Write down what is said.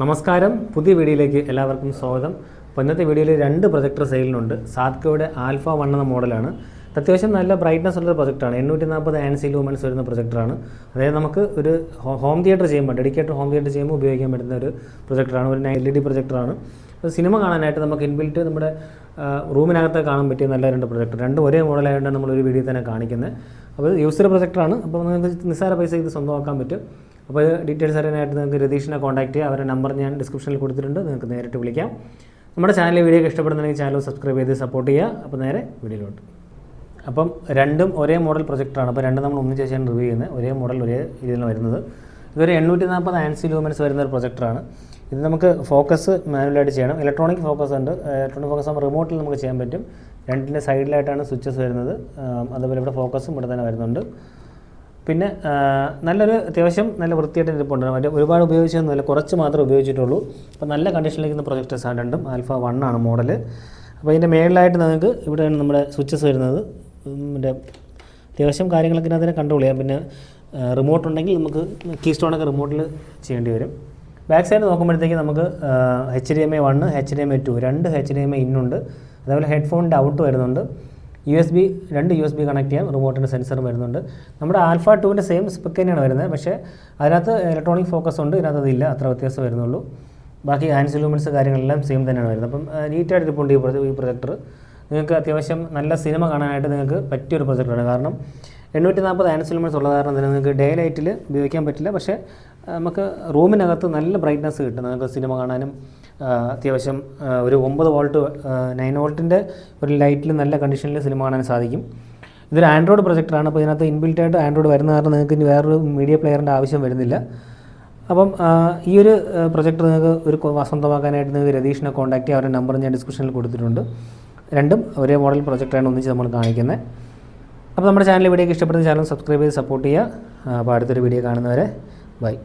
നമസ്കാരം. പുതിയ വീഡിയോയിലേക്ക് എല്ലാവർക്കും സ്വാഗതം. അപ്പോൾ ഇന്നത്തെ വീഡിയോയിൽ രണ്ട് പ്രൊജക്ടർ സെയിലിനുണ്ട്. സാത്കോയുടെ ആൽഫ വൺ എന്ന മോഡലാണ്. അത്യാവശ്യം നല്ല ബ്രൈറ്റ്നസ് ഉള്ള പ്രൊജക്ടറാണ് എണ്ണൂറ്റി നാൽപ്പത് ആൻസി ലൂമൻസ് വരുന്ന പ്രൊജക്ടറാണ്. അതായത് നമുക്ക് ഒരു ഹോം തിയേറ്റർ ചെയ്യുമ്പോൾ ഡെഡിക്കേറ്റഡ് ഹോം തിയേറ്റർ ചെയ്യുമ്പോൾ ഉപയോഗിക്കാൻ പറ്റുന്ന ഒരു പ്രൊജക്ടറാണ്. ഒരു എൽ ഇ ഡി പ്രൊജക്ടറാണ്. സിനിമ കാണാനായിട്ട് നമുക്ക് ഇൻബിൽറ്റ് നമ്മുടെ റൂമിനകത്ത് കാണാൻ പറ്റിയ നല്ല രണ്ട് പ്രൊജക്ടർ. രണ്ടും ഒരേ മോഡലായതുകൊണ്ട് നമ്മൾ ഒരു വീഡിയോ തന്നെ കാണിക്കുന്നത്. അപ്പോൾ യൂസർ പ്രൊജക്ടറാണ്. അപ്പോൾ നിങ്ങൾക്ക് നിസ്സാര പൈസ ഇത് സ്വന്തമാക്കാൻ പറ്റും. അപ്പോൾ ഡീറ്റെയിൽസ് അറിയാനായിട്ട് നിങ്ങൾക്ക് രതീഷിനെ കോൺടാക്ട് ചെയ്യുക അവരുടെ നമ്പർ ഞാൻ ഡിസ്ക്രിപ്ഷനിൽ കൊടുത്തിട്ടുണ്ട്. നിങ്ങൾക്ക് നേരിട്ട് വിളിക്കാം. നമ്മുടെ ചാനൽ വീഡിയോ ഇഷ്ടപ്പെടുന്നുണ്ടെങ്കിൽ ചാനൽ സബ്സ്ക്രൈബ് ചെയ്ത് സപ്പോർട്ട് ചെയ്യുക. അപ്പോൾ നേരെ വീഡിയോയിലോട്ട്. അപ്പം രണ്ടും ഒരേ മോഡൽ പ്രൊജക്ടറാണ് അപ്പോൾ രണ്ടും നമ്മൾ ഒന്നിച്ച് വെച്ചാണ് റിവ്യൂ ചെയ്യുന്നത്. ഒരേ മോഡൽ ഒരേ രീതിയിൽ വരുന്നത്. ഇതൊരു എണ്ണൂറ്റി നാൽപ്പത് ആൻസി ലൂമൻസ് വരുന്ന ഒരു പ്രൊജക്ടറാണ് ഇത് നമുക്ക് ഫോക്കസ് മാനുവലായിട്ട് ചെയ്യണം. ഇലക്ട്രോണിക് ഫോക്കസ് ഉണ്ട്. ഇലക്ട്രോണിക് ഫോക്കസ് ആകുമ്പോൾ റിമോട്ടിൽ നമുക്ക് ചെയ്യാൻ പറ്റും. രണ്ടിന്റെ സൈഡിലായിട്ടാണ് സ്വിച്ചസ് വരുന്നത്. അതുപോലെ ഇവിടെ ഫോക്കസും ഇവിടെ തന്നെ വരുന്നുണ്ട്. പിന്നെ നല്ലൊരു അത്യാവശ്യം നല്ല വൃത്തിയായിട്ട് ഇരിപ്പുണ്ട്. മറ്റേ ഒരുപാട് ഉപയോഗിച്ചൊന്നുമില്ല. കുറച്ച് മാത്രമേ ഉപയോഗിച്ചിട്ടുള്ളൂ. അപ്പോൾ നല്ല കണ്ടീഷനിലിരിക്കുന്ന പ്രൊജക്ടേഴ്സാണ് രണ്ടും ആൽഫ വൺ ആണ് മോഡൽ അപ്പോൾ ഇതിന്റെ മേളിലായിട്ട് നിങ്ങൾക്ക് ഇവിടെയാണ് നമ്മുടെ സ്വിച്ചസ് വരുന്നത്. മറ്റേ അത്യാവശ്യം കാര്യങ്ങളൊക്കെ അതിനെ കൺട്രോൾ ചെയ്യാം. പിന്നെ റിമോട്ട് ഉണ്ടെങ്കിൽ നമുക്ക് കീ സ്റ്റോണൊക്കെ റിമോട്ടിൽ ചെയ്യേണ്ടി വരും. ബാക്ക് സൈഡ് നോക്കുമ്പോഴത്തേക്ക് നമുക്ക് H D M I one H D M I two രണ്ട് എച്ച് ഡി എം എ ഇന്നുണ്ട് അതേപോലെ ഹെഡ്ഫോണിന്റെ ഔട്ട് വരുന്നുണ്ട്. യു എസ് ബി രണ്ട് യു എസ് ബി കണക്ട് ചെയ്യാം റിമോട്ടിന്റെ സെൻസറും വരുന്നുണ്ട്. നമ്മുടെ ആൽഫ ടുവിന്റെ സെയിം സ്പെക്ക് തന്നെയാണ് വരുന്നത്. പക്ഷേ അതിനകത്ത് ഇലക്ട്രോണിക് ഫോക്കസ് ഉണ്ട്. ഇതിനകത്ത് ഇല്ല അത്ര വ്യത്യാസം വരുന്നുള്ളൂ. ബാക്കി ഹാൻഡ് സിലൂമെൻസ് കാര്യങ്ങളെല്ലാം സെയിം തന്നെയാണ് വരുന്നത്. അപ്പം നീറ്റായിട്ട് ഇരിപ്പുണ്ട് ഈ പ്രൊജക്ടർ നിങ്ങൾക്ക് അത്യാവശ്യം നല്ല സിനിമ കാണാനായിട്ട് നിങ്ങൾക്ക് പറ്റിയൊരു പ്രൊജക്ടറാണ് കാരണം എണ്ണൂറ്റി നാൽപ്പത് ആൻസ് ലൂമൻസ് ഉള്ള കാരണം തന്നെ നിങ്ങൾക്ക് ഡേ ലൈറ്റിൽ ഉപയോഗിക്കാൻ പറ്റില്ല. പക്ഷേ നമുക്ക് റൂമിനകത്ത് നല്ല ബ്രൈറ്റ്നസ് കിട്ടും. നിങ്ങൾക്ക് സിനിമ കാണാനും അത്യാവശ്യം ഒരു ഒമ്പത് വോൾട്ട് നയൻ വോൾട്ടിന്റെ ഒരു ലൈറ്റിൽ നല്ല കണ്ടീഷനിൽ സിനിമ കാണാൻ സാധിക്കും. ഇതൊരു ആൻഡ്രോയിഡ് പ്രൊജക്ടറാണ് അപ്പോൾ ഇതിനകത്ത് ഇൻബിൽറ്റ് ആയിട്ട് ആൻഡ്രോയിഡ് വരുന്ന കാരണം നിങ്ങൾക്ക് ഇനി വേറൊരു മീഡിയ പ്ലെയറിന്റെ ആവശ്യം വരുന്നില്ല. അപ്പം ഈ ഒരു പ്രൊജക്ടർ നിങ്ങൾക്ക് ഒരു സ്വന്തമാക്കാനായിട്ട് നിങ്ങൾക്ക് രതീഷിനെ കോൺടാക്ട് ചെയ്യുക അവരുടെ നമ്പർ ഞാൻ ഡിസ്ക്രിപ്ഷനിൽ കൊടുത്തിട്ടുണ്ട്. രണ്ടും ഒരേ മോഡൽ പ്രൊജക്ടറാണ് ഒന്നിച്ച് നമ്മൾ കാണിക്കുന്നത്. അപ്പോൾ നമ്മുടെ ചാനൽ വീഡിയോ ഇഷ്ടപ്പെടുന്ന ചാനൽ സബ്സ്ക്രൈബ് ചെയ്ത് സപ്പോർട്ട് ചെയ്യുക. അപ്പോൾ അടുത്തൊരു വീഡിയോ കാണുന്നവരെ ബൈ